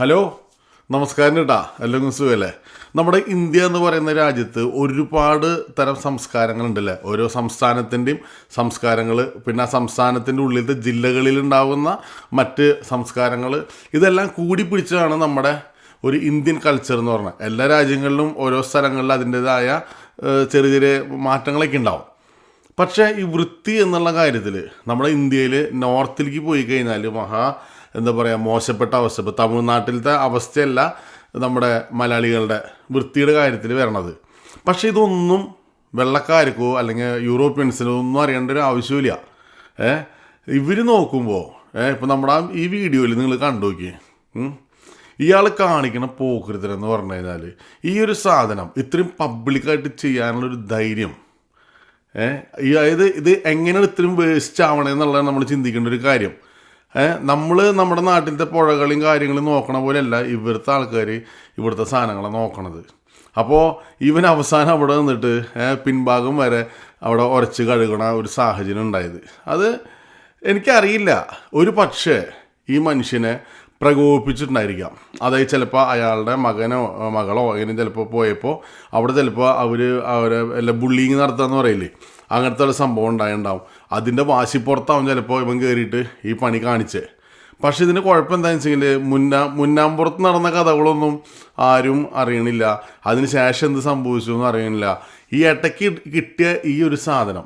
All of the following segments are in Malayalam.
ഹലോ നമസ്കാരം കേട്ടാ എല്ലാവർക്കും സുഖമല്ലേ നമ്മുടെ ഇന്ത്യ എന്ന് പറയുന്ന രാജ്യത്ത് ഒരുപാട് തരം സംസ്കാരങ്ങളുണ്ടല്ലേ? ഓരോ സംസ്ഥാനത്തിന്റെയും സംസ്കാരങ്ങൾ പിന്നെ ആ സംസ്ഥാനത്തിന്റെ ഉള്ളിലത്തെ ജില്ലകളിലുണ്ടാകുന്ന മറ്റ് സംസ്കാരങ്ങൾ. ഇതെല്ലാം കൂടി പിടിച്ചതാണ് നമ്മുടെ ഒരു ഇന്ത്യൻ കൾച്ചർ എന്ന് പറഞ്ഞാൽ. എല്ലാ രാജ്യങ്ങളിലും ഓരോ സ്ഥലങ്ങളിൽ അതിന്റെതായ ചെറിയ ചെറിയ മാറ്റങ്ങളൊക്കെ ഉണ്ടാവും. പക്ഷേ ഈ വൃത്തി എന്നുള്ള കാര്യത്തിൽ നമ്മുടെ ഇന്ത്യയിൽ നോർത്തിലേക്ക് പോയി കഴിഞ്ഞാൽ മഹാ എന്താ പറയുക മോശപ്പെട്ട അവസ്ഥ. ഇപ്പോൾ തമിഴ്നാട്ടിലത്തെ അവസ്ഥയല്ല നമ്മുടെ മലയാളികളുടെ വൃത്തിയുടെ കാര്യത്തിൽ വരണത്. പക്ഷേ ഇതൊന്നും വെള്ളക്കാർക്കോ അല്ലെങ്കിൽ യൂറോപ്യൻസിനോ ഒന്നും അറിയേണ്ട ഒരു ആവശ്യമില്ല ഏ? ഇവർ നോക്കുമ്പോൾ ഏ ഇപ്പം നമ്മുടെ ഈ വീഡിയോയിൽ നിങ്ങൾ കണ്ടു നോക്കിയേ. ഇയാൾ കാണിക്കണ പോക്കരുത്തരം എന്ന് പറഞ്ഞു കഴിഞ്ഞാൽ ഈ ഒരു സാധനം ഇത്രയും പബ്ലിക്കായിട്ട് ചെയ്യാനുള്ളൊരു ധൈര്യം ഏഹ് അതായത് ഇത് എങ്ങനെയാണ് ഇത്രയും വേസ്റ്റ് ആവണേ എന്നുള്ളതാണ് നമ്മൾ ചിന്തിക്കേണ്ട ഒരു കാര്യം. ഏഹ് നമ്മൾ നമ്മുടെ നാട്ടിലത്തെ പുഴകളും കാര്യങ്ങളും നോക്കണ പോലെയല്ല ഇവിടുത്തെ ആൾക്കാർ ഇവിടുത്തെ സാധനങ്ങളെ നോക്കണത്. അപ്പോൾ ഇവൻ അവസാനം അവിടെ നിന്നിട്ട് പിൻഭാഗം വരെ അവിടെ ഉരച്ച് കഴുകണ ഒരു സാഹചര്യം ഉണ്ടായത്. അത് എനിക്കറിയില്ല. ഒരു പക്ഷേ ഈ മനുഷ്യനെ പ്രകോപിപ്പിച്ചിട്ടുണ്ടായിരിക്കാം. അതായത് ചിലപ്പോൾ അയാളുടെ മകനോ മകളോ അങ്ങനെ ചിലപ്പോൾ പോയപ്പോൾ അവിടെ ചിലപ്പോൾ അവർ അവരെ എല്ലാം ബുള്ളിങ് നടത്തുക എന്ന് പറയില്ലേ? അങ്ങനത്തെ ഒരു സംഭവം ഉണ്ടായിട്ടുണ്ടാവും അതിന്റെ വാശിപ്പുറത്താവും ചിലപ്പോൾ ഇവൻ കയറിയിട്ട് ഈ പണി കാണിച്ചേ. പക്ഷേ ഇതിന് കുഴപ്പം എന്താണെന്ന് വെച്ചെങ്കിൽ മുന്നാ മുന്നാമ്പുറത്ത് നടന്ന കഥകളൊന്നും ആരും അറിയണില്ല. അതിന് ശേഷം എന്ത് സംഭവിച്ചു എന്ന് അറിയണില്ല. ഈ ഇടയ്ക്ക് കിട്ടിയ ഈ ഒരു സാധനം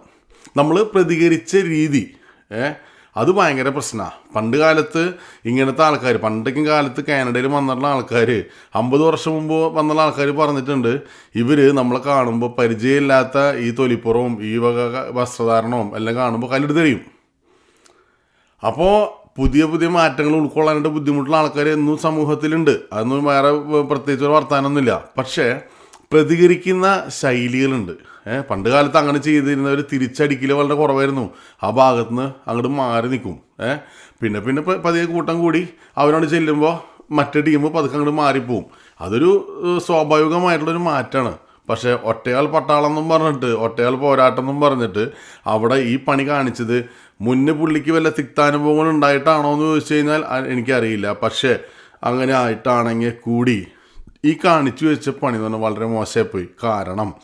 നമ്മൾ പ്രതികരിച്ച രീതി ഏ അത് ഭയങ്കര പ്രശ്നമാണ് പണ്ട് കാലത്ത് ഇങ്ങനത്തെ ആൾക്കാർ പണ്ടൊക്കെ കാലത്ത് കാനഡയിൽ വന്നിട്ടുള്ള ആൾക്കാർ അമ്പത് വർഷം മുമ്പ് വന്നുള്ള ആൾക്കാർ പറഞ്ഞിട്ടുണ്ട് ഇവർ നമ്മളെ കാണുമ്പോൾ പരിചയമില്ലാത്ത ഈ തൊലിപ്പുറവും ഈ വക വസ്ത്രധാരണവും എല്ലാം കാണുമ്പോൾ കല്ലെടുത്ത് തെളിയും അപ്പോൾ പുതിയ പുതിയ മാറ്റങ്ങൾ ഉൾക്കൊള്ളാനായിട്ട് ബുദ്ധിമുട്ടുള്ള ആൾക്കാർ എന്നും സമൂഹത്തിലുണ്ട്. അതൊന്നും വേറെ പ്രത്യേകിച്ച് ഒരു വർത്താനമൊന്നുമില്ല പക്ഷേ പ്രതികരിക്കുന്ന ശൈലികളുണ്ട്. പണ്ട് കാലത്ത് അങ്ങനെ ചെയ്തിരുന്നവർ തിരിച്ചടിക്കൽ വളരെ കുറവായിരുന്നു. ആ ഭാഗത്ത് നിന്ന് അങ്ങോട്ട് മാറി നിൽക്കും ഏഹ് പിന്നെ പിന്നെ പതിയെ കൂട്ടം കൂടി അവരോട് ചെല്ലുമ്പോൾ മറ്റേ ടീം പതുക്കെ അങ്ങോട്ട് മാറിപ്പോവും. അതൊരു സ്വാഭാവികമായിട്ടുള്ളൊരു മാറ്റമാണ് പക്ഷേ ഒറ്റയാൾ പട്ടാളം എന്നും പറഞ്ഞിട്ട് ഒറ്റയാൾ പോരാട്ടം എന്നും പറഞ്ഞിട്ട് അവിടെ ഈ പണി കാണിച്ചത് മുന്നേ പുള്ളിക്ക് വല്ല തിക്താനുഭവങ്ങൾ ഉണ്ടായിട്ടാണോ എന്ന് ചോദിച്ചു കഴിഞ്ഞാൽ എനിക്കറിയില്ല. പക്ഷേ അങ്ങനെ ആയിട്ടാണെങ്കിൽ കൂടി ഈ കാണിച്ചു വെച്ച പണി എന്ന് പറഞ്ഞാൽ വളരെ മോശമായിപ്പോയി കാരണം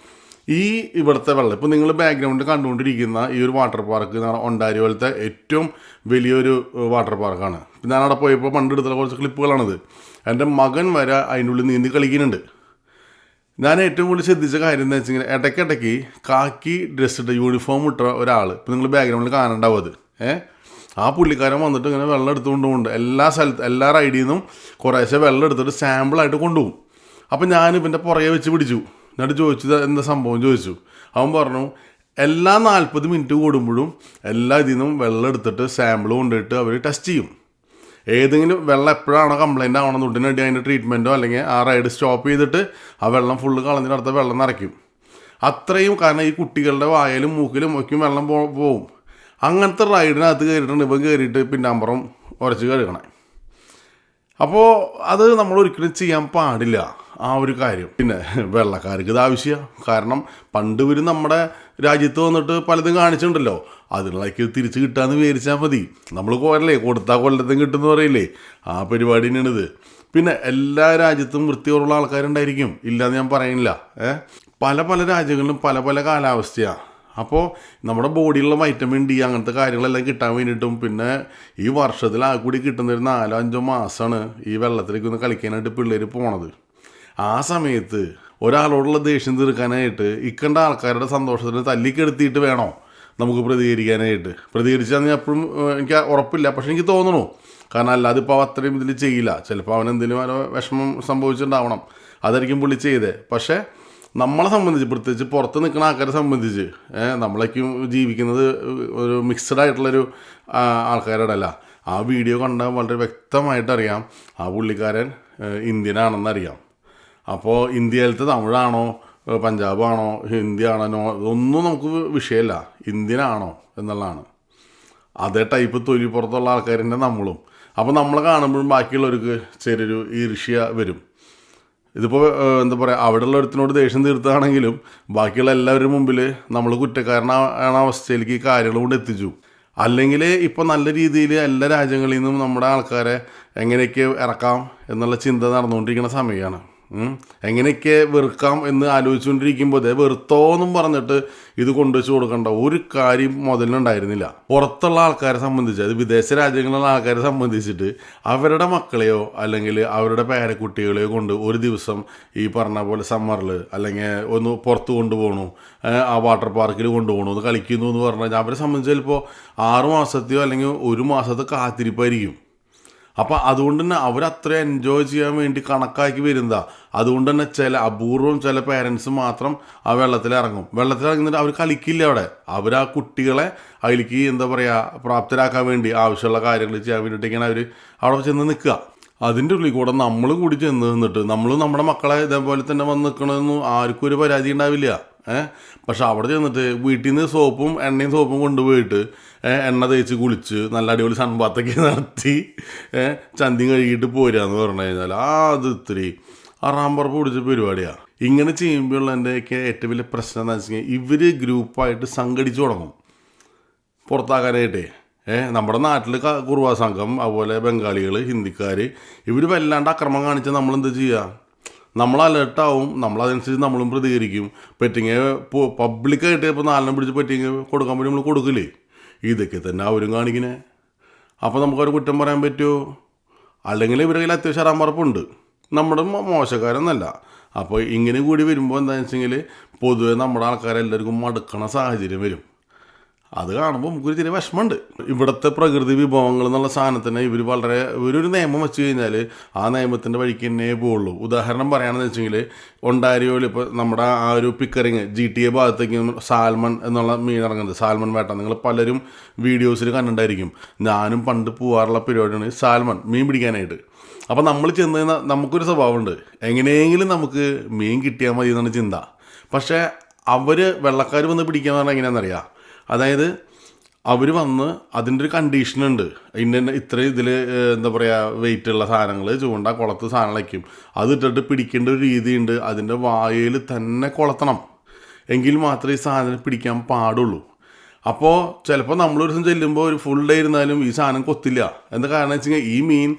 ഈ ഇവിടുത്തെ വെള്ളം ഇപ്പോൾ നിങ്ങൾ ബാക്ക്ഗ്രൗണ്ടിൽ കണ്ടുകൊണ്ടിരിക്കുന്ന ഈ ഒരു വാട്ടർ പാർക്ക് ഒണ്ടാരി പോലത്തെ ഏറ്റവും വലിയൊരു വാട്ടർ പാർക്കാണ് ഞാൻ അവിടെ പോയപ്പോൾ പണ്ടെടുത്തുള്ള കുറച്ച് ക്ലിപ്പുകളാണിത് എന്റെ മകൻ വരെ അതിന്റെ ഉള്ളിൽ നീന്തി കളിക്കുന്നുണ്ട്. ഞാൻ ഏറ്റവും കൂടുതൽ ശ്രദ്ധിച്ച കാര്യം എന്താ വെച്ചാൽ ഇടയ്ക്കിടയ്ക്ക് കാക്കി ഡ്രസ് ഇട്ട യൂണിഫോം ഇട്ട ഒരാൾ ഇപ്പം നിങ്ങൾ ബാക്ക്ഗ്രൗണ്ടിൽ കാണണ്ടാവും അത് ഏ? ആ പുള്ളിക്കാരൻ വന്നിട്ട് ഇങ്ങനെ വെള്ളം എടുത്തുകൊണ്ട് പോകുന്നുണ്ട് എല്ലാ സ്ഥലത്ത് എല്ലാ റൈഡിൽ നിന്നും കുറേശ്ശെ വെള്ളം എടുത്തിട്ട് സാമ്പിളായിട്ട് കൊണ്ടുപോകും. അപ്പം ഞാൻ ഇവന്റെ പുറകെ വെച്ച് പിടിച്ചു. എന്നിട്ട് ചോദിച്ചു എന്താ സംഭവം ചോദിച്ചു. അവൻ പറഞ്ഞു എല്ലാ നാൽപ്പത് മിനിറ്റ് കൂടുമ്പോഴും എല്ലാ ഇതിൽ നിന്നും വെള്ളം എടുത്തിട്ട് സാമ്പിൾ കൊണ്ടിട്ട് അവർ ടെസ്റ്റ് ചെയ്യും. ഏതെങ്കിലും വെള്ളം എപ്പോഴാണോ കംപ്ലൈന്റ് ആവണം ഉടനടി അതിന്റെ ട്രീറ്റ്മെന്റോ അല്ലെങ്കിൽ ആ റൈഡ് സ്റ്റോപ്പ് ചെയ്തിട്ട് ആ വെള്ളം ഫുള്ള് കളഞ്ഞിട്ട് അടുത്ത വെള്ളം നിറയ്ക്കും. അത്രയും കാരണം ഈ കുട്ടികളുടെ വായലും മൂക്കിലും ഒക്കെയും വെള്ളം പോവും. അങ്ങനത്തെ റൈഡിനകത്ത് കയറിയിട്ടുണ്ട്. ഇപ്പം കയറിയിട്ട് പിന്നാമ്പുറം ഉരച്ച് കഴുകണേ അപ്പോൾ അത് നമ്മൾ ഒരിക്കലും ചെയ്യാൻ പാടില്ല. ആ ഒരു കാര്യം. പിന്നെ വെള്ളക്കാർക്ക് ഇത് ആവശ്യമാണ് കാരണം പണ്ട് ഇവർ നമ്മുടെ രാജ്യത്ത് വന്നിട്ട് പലതും കാണിച്ചിട്ടുണ്ടല്ലോ. അതിനുള്ളതൊക്കെ തിരിച്ച് കിട്ടാന്ന് വിചാരിച്ചാൽ മതി. നമ്മൾ കൊല്ലേ കൊടുത്താൽ കൊല്ലത്തും കിട്ടുമെന്ന് പറയില്ലേ? ആ പരിപാടി തന്നെയാണിത്. പിന്നെ എല്ലാ രാജ്യത്തും വൃത്തിയോടുള്ള ആൾക്കാരുണ്ടായിരിക്കും. ഇല്ലാന്ന് ഞാൻ പറയുന്നില്ല ഏ? പല പല രാജ്യങ്ങളിലും പല പല കാലാവസ്ഥയാണ് അപ്പോൾ നമ്മുടെ ബോഡിയിലുള്ള വൈറ്റമിൻ ഡി അങ്ങനത്തെ കാര്യങ്ങളെല്ലാം കിട്ടാൻ വേണ്ടിയിട്ടും പിന്നെ ഈ വർഷത്തിൽ ആ കൂടി കിട്ടുന്ന ഒരു നാലോ അഞ്ചോ മാസമാണ് ഈ വെള്ളത്തിലേക്ക് ഒന്ന് കളിക്കാനായിട്ട് പിള്ളേർ പോണത്. ആ സമയത്ത് ഒരാളോടുള്ള ദേഷ്യം തീർക്കാനായിട്ട് ഇക്കണ്ട ആൾക്കാരുടെ സന്തോഷത്തിന് തല്ലിക്കെടുത്തിയിട്ട് വേണോ നമുക്ക് പ്രതികരിക്കാനായിട്ട്. പ്രതികരിച്ചാൽ എപ്പോഴും എനിക്ക് ഉറപ്പില്ല. പക്ഷെ എനിക്ക് തോന്നണു കാരണം അല്ലാതെ ഇപ്പോൾ അത്രയും ഇതിൽ ചെയ്യില്ല. ചിലപ്പോൾ അവൻ എന്തെങ്കിലും വല്ല വിഷമം സംഭവിച്ചിട്ടുണ്ടാവണം. അതായിരിക്കും പുള്ളി ചെയ്തേ. പക്ഷേ നമ്മളെ സംബന്ധിച്ച് പ്രത്യേകിച്ച് പുറത്ത് നിൽക്കുന്ന ആൾക്കാരെ സംബന്ധിച്ച് നമ്മളേക്കും ജീവിക്കുന്നത് ഒരു മിക്സഡ് ആയിട്ടുള്ളൊരു ആൾക്കാരുടെ അല്ല ആ വീഡിയോ കണ്ടാൽ വളരെ വ്യക്തമായിട്ടറിയാം. ആ പുള്ളിക്കാരൻ ഇന്ത്യനാണെന്നറിയാം. അപ്പോൾ ഇന്ത്യയിലത്തെ തമിഴാണോ പഞ്ചാബാണോ ഹിന്ദി ആണോ ഇതൊന്നും നമുക്ക് വിഷയമല്ല ഇന്ത്യനാണോ എന്നുള്ളതാണ്. അതേ ടൈപ്പ് തൊലി പുറത്തുള്ള നമ്മളും. അപ്പോൾ നമ്മൾ കാണുമ്പോഴും ബാക്കിയുള്ളവർക്ക് ചെറിയൊരു ഈർഷ്യ വരും. ഇതിപ്പോൾ എന്താ പറയുക അവിടെയുള്ള ഒരുത്തിനോട് ദേഷ്യം തീർത്താണെങ്കിലും ബാക്കിയുള്ള എല്ലാവരുടെ മുമ്പിൽ നമ്മൾ കുറ്റക്കാരനാണ് അവസ്ഥയിലേക്ക് ഈ കാര്യങ്ങൾ കൊണ്ട് എത്തിച്ചു. അല്ലെങ്കിൽ ഇപ്പോൾ നല്ല രീതിയിൽ എല്ലാ രാജ്യങ്ങളിൽ നിന്നും നമ്മുടെ ആൾക്കാരെ എങ്ങനെയൊക്കെ ഇറക്കാം എന്നുള്ള ചിന്ത നടന്നുകൊണ്ടിരിക്കുന്ന സമയമാണ്. എങ്ങനെയൊക്കെ വെറുക്കാം എന്ന് ആലോചിച്ചുകൊണ്ടിരിക്കുമ്പോൾ ദേ വെറുത്തോന്നും പറഞ്ഞിട്ട് ഇത് കൊണ്ടുവച്ച് കൊടുക്കേണ്ട. ഒരു കാര്യം മുതലുണ്ടായിരുന്നില്ല പുറത്തുള്ള ആൾക്കാരെ സംബന്ധിച്ച് അത് വിദേശ രാജ്യങ്ങളിലുള്ള ആൾക്കാരെ സംബന്ധിച്ചിട്ട് അവരുടെ മക്കളെയോ അല്ലെങ്കിൽ അവരുടെ പേരക്കുട്ടികളെയോ കൊണ്ട് ഒരു ദിവസം ഈ പറഞ്ഞ പോലെ സമ്മറിൽ അല്ലെങ്കിൽ ഒന്ന് പുറത്ത് കൊണ്ടുപോകണു ആ വാട്ടർ പാർക്കിൽ കൊണ്ടുപോകണു ഒന്ന് കളിക്കുന്നു എന്ന് പറഞ്ഞു കഴിഞ്ഞാൽ അവരെ സംബന്ധിച്ച് ചിലപ്പോൾ ആറ് മാസത്തെയോ അല്ലെങ്കിൽ ഒരു മാസത്തെ കാത്തിരിപ്പായിരിക്കും. അപ്പം അതുകൊണ്ട് തന്നെ അവരത്ര എൻജോയ് ചെയ്യാൻ വേണ്ടി കണക്കാക്കി വരുന്നതാ. അതുകൊണ്ട് തന്നെ ചില അപൂർവം ചില പേരൻസ് മാത്രം ആ വെള്ളത്തിൽ ഇറങ്ങും. വെള്ളത്തിൽ ഇറങ്ങുന്നിട്ട് അവർ കളിക്കില്ല അവിടെ. അവർ ആ കുട്ടികളെ അതിലേക്ക് എന്താ പറയുക പ്രാപ്തരാക്കാൻ വേണ്ടി ആവശ്യമുള്ള കാര്യങ്ങൾ ചെയ്യാൻ വേണ്ടിയിട്ടേക്കാണ് അവർ അവിടെ ചെന്ന് നിൽക്കുക. അതിന്റെ ഉള്ളിൽ കൂടെ നമ്മൾ കൂടി ചെന്ന് നിന്നിട്ട് നമ്മൾ നമ്മുടെ മക്കളെ ഇതേപോലെ തന്നെ വന്ന് നിൽക്കണമെന്നും ആർക്കും ഒരു പരാതി ഉണ്ടാവില്ല. പക്ഷെ അവിടെ ചെന്നിട്ട് വീട്ടിൽ നിന്ന് സോപ്പും എണ്ണയും സോപ്പും കൊണ്ടുപോയിട്ട് എണ്ണ തേച്ച് കുളിച്ച് നല്ല അടിപൊളി സൺബാത്തൊക്കെ നടത്തി ചന്തി കഴുകിയിട്ട് പോരാന്ന് പറഞ്ഞു കഴിഞ്ഞാൽ ആ അത് ഇത്തിരി അറാമ്പറപ്പ് പിടിച്ച പരിപാടിയാണ് ഇങ്ങനെ ചെയ്യുമ്പോഴുള്ള എന്റെയൊക്കെ ഏറ്റവും വലിയ പ്രശ്നം എന്താ വെച്ച് കഴിഞ്ഞാൽ ഇവർ ഗ്രൂപ്പായിട്ട് സംഘടിച്ചു തുടങ്ങും. പുറത്താക്കാനായിട്ടേ ഏഹ് നമ്മുടെ നാട്ടിൽ കുറുവാ സംഘം അതുപോലെ ബംഗാളികൾ ഹിന്ദിക്കാർ ഇവർ വല്ലാണ്ട് അക്രമം കാണിച്ചാൽ നമ്മൾ എന്താ ചെയ്യുക നമ്മൾ അലേർട്ടാവും നമ്മളതനുസരിച്ച് നമ്മളും പ്രതികരിക്കും. പെറ്റിങ് പബ്ലിക്കായിട്ട് ഇപ്പോൾ നാലെണ്ണം പിടിച്ച് പെറ്റിങ് കൊടുക്കാൻ വേണ്ടി നമ്മൾ കൊടുക്കില്ലേ? ഇതൊക്കെ തന്നെ അവരും കാണിക്കണേ. അപ്പോൾ നമുക്കൊരു കുറ്റം പറയാൻ പറ്റുമോ അല്ലെങ്കിൽ ഇവരുടെ കയ്യിൽ അത്യാവശ്യം അറാമറപ്പുണ്ട് നമ്മുടെ മോശക്കാരൊന്നല്ല. അപ്പോൾ ഇങ്ങനെ കൂടി വരുമ്പോൾ എന്താണെന്ന് വെച്ചെങ്കിൽ പൊതുവെ നമ്മുടെ ആൾക്കാരെല്ലാവർക്കും മടുക്കണ സാഹചര്യം വരും. അത് കാണുമ്പോൾ നമുക്കൊരു ചെറിയ വിഷമമുണ്ട്. ഇവിടുത്തെ പ്രകൃതി വിഭവങ്ങൾ എന്നുള്ള സാധനത്തിന് ഇവർ വളരെ ഇവരൊരു നിയമം വെച്ച് കഴിഞ്ഞാൽ ആ നിയമത്തിന്റെ വഴിക്ക് തന്നെ പോവുള്ളൂ ഉദാഹരണം പറയുകയാണെന്ന് വെച്ചെങ്കിൽ ഒണ്ടാരിയോയിൽ ഇപ്പോൾ നമ്മുടെ ആ ഒരു പിക്കറിങ് ജി ടി എ ഭാഗത്തേക്ക് സാൽമൺ എന്നുള്ള മീൻ ഇറങ്ങുന്നത്. സാൽമൺ വേട്ട. നിങ്ങൾ പലരും വീഡിയോസിൽ കണ്ടിട്ടുണ്ടായിരിക്കും ഞാനും പണ്ട് പോകാറുള്ള പരിപാടിയാണ് സാൽമൺ മീൻ പിടിക്കാനായിട്ട്. അപ്പോൾ നമ്മൾ ചെന്ന് നമുക്കൊരു സ്വഭാവമുണ്ട്. എങ്ങനെയെങ്കിലും നമുക്ക് മീൻ കിട്ടിയാൽ മതി എന്നാണ് ചിന്ത. പക്ഷേ അവർ വെള്ളക്കാർ വന്ന് പിടിക്കുക എന്ന് പറഞ്ഞാൽ എങ്ങനെയാണെന്നറിയാം അതായത് അവർ വന്ന് അതിന്റെ ഒരു കണ്ടീഷൻ ഉണ്ട്. ഇന്ന ഇത്ര ഇതിൽ എന്താ പറയുക വെയിറ്റ് ഉള്ള സാധനങ്ങൾ ചൂണ്ട കുളത്ത് സാധനം വയ്ക്കും അത് ഇട്ടിട്ട് പിടിക്കേണ്ട ഒരു രീതിയുണ്ട്. അതിന്റെ വായയിൽ തന്നെ കൊളത്തണം. എങ്കിൽ മാത്രമേ ഈ സാധനം പിടിക്കാൻ പാടുള്ളൂ. അപ്പോൾ ചിലപ്പോൾ നമ്മളൊരു ദിവസം ചെല്ലുമ്പോൾ ഒരു ഫുൾ ഡേ ഇരുന്നാലും ഈ സാധനം കൊത്തില്ല. എന്ന കാരണം വെച്ച് കഴിഞ്ഞാൽ ഈ മീൻ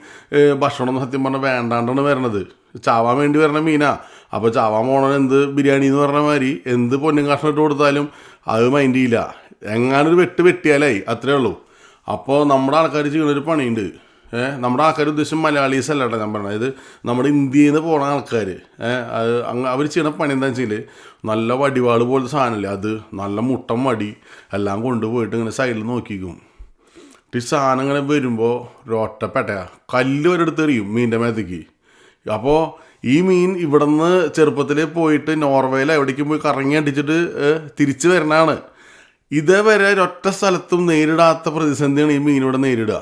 ഭക്ഷണം സത്യം പറഞ്ഞാൽ വേണ്ടാണ്ടാണ് വരണത്. ചാവാൻ വേണ്ടി വരണ മീനാ. അപ്പോൾ ചാവാൻ പോകണമെന്ന് എന്ത് ബിരിയാണി എന്ന് പറഞ്ഞ മാതിരി എന്ത് പൊന്നും കഷ്ണം ഇട്ട് കൊടുത്താലും അത് മൈൻഡ് ചെയ്യില്ല. എങ്ങാനൊരു വെട്ട് വെട്ടിയാലായി അത്രേ ഉള്ളൂ. അപ്പോൾ നമ്മുടെ ആൾക്കാർ ചെയ്യുന്നൊരു പണിയുണ്ട്. നമ്മുടെ ആൾക്കാർ ഉദ്ദേശം മലയാളീസ് അല്ല കേട്ടോ ഞാൻ പറഞ്ഞത്. ഇത് നമ്മുടെ ഇന്ത്യയിൽ നിന്ന് പോണ ആൾക്കാർ അത് അവർ ചെയ്യുന്ന പണി എന്താ വെച്ചാൽ നല്ല വടിവാൾ പോലത്തെ സാധനമില്ലേ അത് നല്ല മുട്ടം വടി എല്ലാം കൊണ്ടുപോയിട്ട് ഇങ്ങനെ സൈഡിൽ നോക്കിക്കും. ഈ സാധനം ഇങ്ങനെ വരുമ്പോൾ ഒറ്റപ്പെട്ടയാ. കല്ല് ഒരിടത്ത് എറിയും മീനിന്റെ മേത്തേക്ക്. അപ്പോൾ ഈ മീൻ ഇവിടെ നിന്ന് ചെറുപ്പത്തിൽ പോയിട്ട് നോർവേയിൽ എവിടേക്കും പോയി കറങ്ങി അടിച്ചിട്ട് തിരിച്ച് വരണതാണ്. ഇതേവരെ ഒരൊറ്റ സ്ഥലത്തും നേരിടാത്ത പ്രതിസന്ധിയാണ് ഈ മീനിവിടെ നേരിടുക.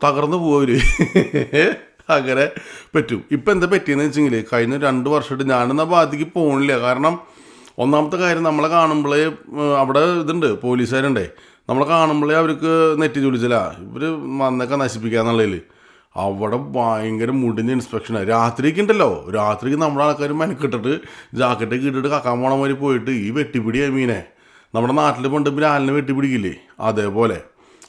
തകർന്നു പോവര് അങ്ങനെ പറ്റും. ഇപ്പം എന്താ പറ്റിയെന്ന് വെച്ചെങ്കിൽ കഴിഞ്ഞ രണ്ട് വർഷമായിട്ട് ഞാനെന്ന ഭാഗത്തേക്ക് പോകണില്ല കാരണം ഒന്നാമത്തെ കാര്യം നമ്മളെ കാണുമ്പോഴേ അവിടെ ഇതുണ്ട് പോലീസുകാരുണ്ടേ. നമ്മളെ കാണുമ്പോഴേ അവർക്ക് നെറ്റി ചൊലിച്ചില്ല ഇവർ വന്നൊക്കെ നശിപ്പിക്കാന്നുള്ളതിൽ അവിടെ ഭയങ്കര മുടിഞ്ഞ ഇൻസ്പെക്ഷനാണ് രാത്രിക്ക് ഉണ്ടല്ലോ. രാത്രിക്ക് നമ്മുടെ ആൾക്കാർ മെനക്കിട്ടിട്ട് ജാക്കറ്റൊക്കെ ഇട്ടിട്ട് കക്കാൻ പോണ മാതിരി പോയിട്ട് ഈ വെട്ടിപ്പിടിയായി മീനെ. നമ്മുടെ നാട്ടിൽ പണ്ട് ബ്രാലിനെ വെട്ടിപ്പിടിക്കില്ലേ? അതേപോലെ.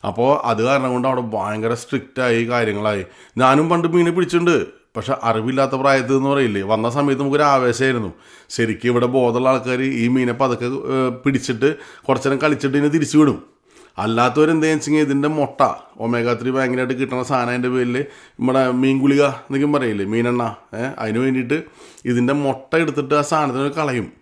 അപ്പോൾ അത് കാരണം കൊണ്ട് അവിടെ ഭയങ്കര സ്ട്രിക്റ്റായി കാര്യങ്ങളായി. ഞാനും പണ്ട് മീനെ പിടിച്ചിട്ടുണ്ട്. പക്ഷെ അറിവില്ലാത്ത പ്രായത്തിൽ എന്ന് പറയില്ലേ? വന്ന സമയത്ത് നമുക്കൊരു ആവേശമായിരുന്നു. ശരിക്കും ഇവിടെ ബോധമുള്ള ആൾക്കാർ ഈ മീനെ പതുക്കെ പിടിച്ചിട്ട് കുറച്ച് നേരം കളിച്ചിട്ട് ഇതിനെ തിരിച്ചു വിടും. അല്ലാത്തവരെന്താ വെച്ചാൽ ഇതിന്റെ മുട്ട ഒമേഗ ത്രീ ഭയങ്കരമായിട്ട് കിട്ടുന്ന സാധനം അതിന്റെ പേരിൽ നമ്മുടെ മീൻ ഗുളിക എന്നൊക്കെ പറയില്ലേ? മീനെണ്ണ അതിന് വേണ്ടിയിട്ട് ഇതിന്റെ മുട്ട എടുത്തിട്ട് ആ സാധനത്തിന് കളയും.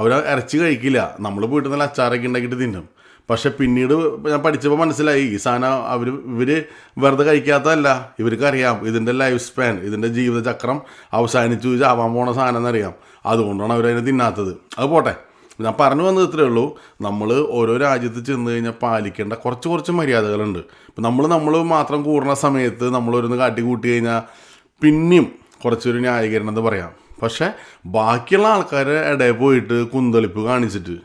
അവർ ഇറച്ചി കഴിക്കില്ല. നമ്മൾ പോയിട്ട് നല്ല അച്ചാറൊക്കെ ഉണ്ടാക്കിയിട്ട് തിന്നും. പക്ഷെ പിന്നീട് ഞാൻ പഠിച്ചപ്പോൾ മനസ്സിലായി ഈ സാധനം അവർ ഇവർ വെറുതെ കഴിക്കാത്തതല്ല. ഇവർക്കറിയാം ഇതിന്റെ ലൈഫ് സ്പാൻ ഇതിന്റെ ജീവിതചക്രം അവസാനിച്ചു ചാവാൻ പോണ സാധനം എന്നറിയാം. അതുകൊണ്ടാണ് അവരതിനെ തിന്നാത്തത്. അത് പോട്ടെ. ഞാൻ പറഞ്ഞു വന്നത് ഇത്രയേ ഉള്ളൂ. നമ്മൾ ഓരോ രാജ്യത്ത് ചെന്ന് കഴിഞ്ഞാൽ പാലിക്കേണ്ട കുറച്ച് കുറച്ച് മര്യാദകളുണ്ട്. ഇപ്പം നമ്മൾ നമ്മൾ മാത്രം കൂടുന്ന സമയത്ത് നമ്മളൊരുന്ന് കാട്ടി കൂട്ടി കഴിഞ്ഞാൽ പിന്നെയും കുറച്ചൊരു ന്യായീകരണം എന്ന് പറയാം. പക്ഷെ ബാക്കിയുള്ള ആൾക്കാരെ ഇടയിൽ പോയിട്ട് കുന്തളിപ്പ് കാണിച്ചിട്ട്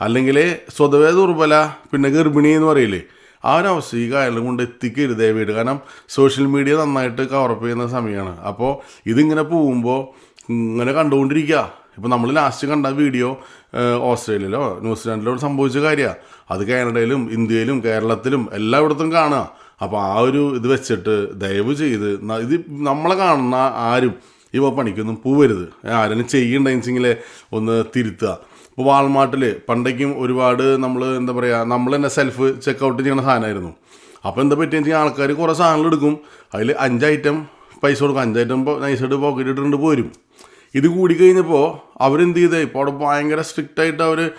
അല്ലെങ്കിൽ സ്വതവേ ദുർബല പിന്നെ ഗർഭിണി എന്ന് പറയില്ലേ? ആ ഒരു അവസ്ഥ ഈ കാര്യം കൊണ്ട് എത്തിക്കരുത് ദയവായിട്ട്. കാരണം സോഷ്യൽ മീഡിയ നന്നായിട്ട് കവറപ്പ് ചെയ്യുന്ന സമയമാണ്. അപ്പോൾ ഇതിങ്ങനെ പോകുമ്പോൾ ഇങ്ങനെ കണ്ടുകൊണ്ടിരിക്കുക. ഇപ്പോൾ നമ്മൾ ലാസ്റ്റ് കണ്ട വീഡിയോ ഓസ്ട്രേലിയയിലോ ന്യൂസിലാൻഡിലോ സംഭവിച്ച കാര്യമാണ് അത് കാനഡയിലും ഇന്ത്യയിലും കേരളത്തിലും എല്ലായിടത്തും കാണുക. അപ്പോൾ ആ ഒരു ഇത് വെച്ചിട്ട് ദയവ് ചെയ്ത് ഇത് നമ്മളെ കാണുന്ന ആരും ഇവ പണിക്കൊന്നും പോവരുത്. ആരെങ്കിലും ചെയ്യണ്ടെങ്കിൽ ഒന്ന് തിരുത്തുക. ഇപ്പോൾ വാൾമാർട്ടിൽ പണ്ടേക്കും ഒരുപാട് നമ്മൾ എന്താ പറയുക നമ്മൾ തന്നെ സെൽഫ് ചെക്കൗട്ട് ചെയ്യുന്ന സാധനമായിരുന്നു. അപ്പോൾ എന്താ പറ്റിയെന്ന് വെച്ചാൽ ആൾക്കാർ കുറേ സാധനങ്ങൾ എടുക്കും. അതിൽ അഞ്ച് ഐറ്റം പൈസ കൊടുക്കും. അഞ്ച് ഐറ്റം നൈസായിട്ട് പോക്കറ്റ് ഇട്ടിട്ടുണ്ട് പോരും. ഇത് കൂടി കഴിഞ്ഞപ്പോൾ അവരെന്ത് ചെയ്തേ? ഇപ്പോൾ അവിടെ ഭയങ്കര സ്ട്രിക്റ്റായിട്ട് അവർ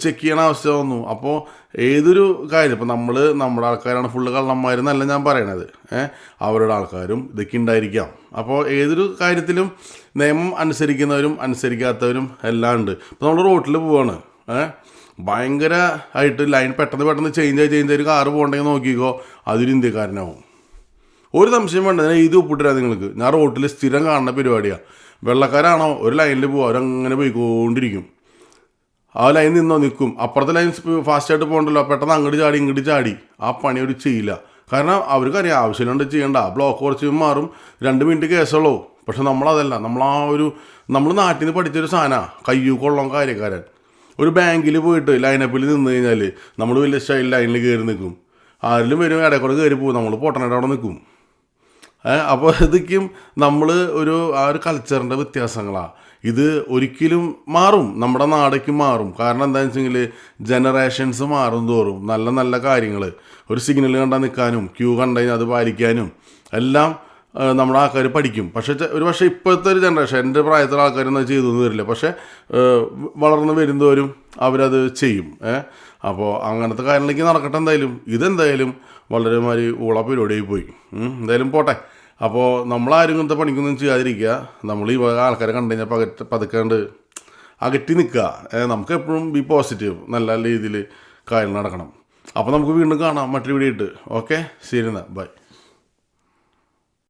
ചെക്ക് ചെയ്യണ അവസ്ഥ വന്നു. അപ്പോൾ ഏതൊരു കാര്യം ഇപ്പോൾ നമ്മൾ നമ്മുടെ ആൾക്കാരാണ് ഫുള്ള് കള്ളന്മാരെന്നല്ല ഞാൻ പറയണത്. ഏഹ് അവരുടെ ആൾക്കാരും ഇതൊക്കെ ഉണ്ടായിരിക്കാം. അപ്പോൾ ഏതൊരു കാര്യത്തിലും നിയമം അനുസരിക്കുന്നവരും അനുസരിക്കാത്തവരും എല്ലാം ഉണ്ട്. ഇപ്പോൾ നമ്മൾ റോട്ടിൽ പോവാണ്. ഏഹ് ഭയങ്കര ആയിട്ട് ലൈൻ പെട്ടെന്ന് പെട്ടെന്ന് ചേഞ്ച് ആയി ചേഞ്ച് ആയി കാറ് പോകണ്ടെങ്കിൽ നോക്കിക്കോ അതൊരു ഇന്ത്യക്കാരനാവും. ഒരു സംശയം വേണ്ട ഞാൻ ഇത് ഒപ്പിട്ടുതരാം നിങ്ങൾക്ക്. ഞാൻ റോട്ടിൽ സ്ഥിരം കാണുന്ന പരിപാടിയാണ് വെള്ളക്കാരാണോ ഒരു ലൈനിൽ പോകും അവരങ്ങനെ പോയിക്കൊണ്ടിരിക്കും. ആ ലൈൻ നിന്നോ നിൽക്കും. അപ്പുറത്തെ ലൈൻ ഫാസ്റ്റായിട്ട് പോകണ്ടല്ലോ. പെട്ടെന്ന് അങ്ങോട്ട് ചാടി ഇങ്ങോട്ട് ചാടി. ആ പണി അവർ ചെയ്യില്ല. കാരണം അവർക്കറിയാം ആവശ്യമില്ലാണ്ട് ചെയ്യണ്ട. ബ്ലോക്ക് കുറച്ച് മാറും. രണ്ട് മിനിറ്റ് കേസുള്ളൂ. പക്ഷെ നമ്മളതല്ല. നമ്മൾ ആ ഒരു നമ്മൾ നാട്ടിൽ നിന്ന് പഠിച്ചൊരു സാധനമാണ് കയ്യൂ കൊള്ളം കാര്യക്കാരൻ. ഒരു ബാങ്കിൽ പോയിട്ട് ലൈനപ്പിൽ നിന്ന് കഴിഞ്ഞാൽ നമ്മൾ വലിയ സ്റ്റൈൽ ലൈനിൽ കയറി നിൽക്കും. ആരിലും വരും ഇടയ്ക്കൂടെ കയറി പോകും. നമ്മൾ പൊട്ടനായിട്ട് അവിടെ നിൽക്കും. അപ്പോൾ ഇതൊക്കെയും നമ്മൾ ഒരു ആ ഒരു കൾച്ചറിന്റെ വ്യത്യാസങ്ങളാണ് ഇത് ഒരിക്കലും മാറും. നമ്മുടെ നാടേക്ക് മാറും. കാരണം എന്താണെന്ന് വെച്ചെങ്കിൽ ജനറേഷൻസ് മാറും തോറും നല്ല നല്ല കാര്യങ്ങൾ ഒരു സിഗ്നൽ കണ്ടാൽ നിൽക്കാനും ക്യൂ കണ്ടു കഴിഞ്ഞാൽ അത് പാലിക്കാനും എല്ലാം നമ്മുടെ ആൾക്കാർ പഠിക്കും. പക്ഷേ ഒരു പക്ഷേ ഇപ്പോഴത്തെ ഒരു ജനറേഷൻ എന്റെ പ്രായത്തിലുള്ള ആൾക്കാരൊന്നും ചെയ്തൊന്നും വരില്ല. പക്ഷേ വളർന്നു വരുന്നവരും അവരത് ചെയ്യും. അപ്പോൾ അങ്ങനത്തെ കാര്യങ്ങളിലേക്ക് നടക്കട്ടെ എന്തായാലും. ഇതെന്തായാലും വളരെ മാതിരി ഊള പരിപാടിയായി പോയി. എന്തായാലും പോട്ടെ. അപ്പോൾ നമ്മളാരും ഇങ്ങനത്തെ പണിക്കൊന്നും ചെയ്യാതിരിക്കുക. നമ്മൾ ഈ ആൾക്കാരെ കണ്ടു കഴിഞ്ഞാൽ പകറ്റ് പതുക്കാണ്ട് അകറ്റി നിൽക്കുക. നമുക്ക് എപ്പോഴും ബി പോസിറ്റീവ് നല്ല രീതിയിൽ കാര്യങ്ങൾ നടക്കണം. അപ്പോൾ നമുക്ക് വീണ്ടും കാണാം മറ്റൊരു വീഡിയോ ഇട്ട് ഓക്കെ ശരി എന്നാൽ ബൈ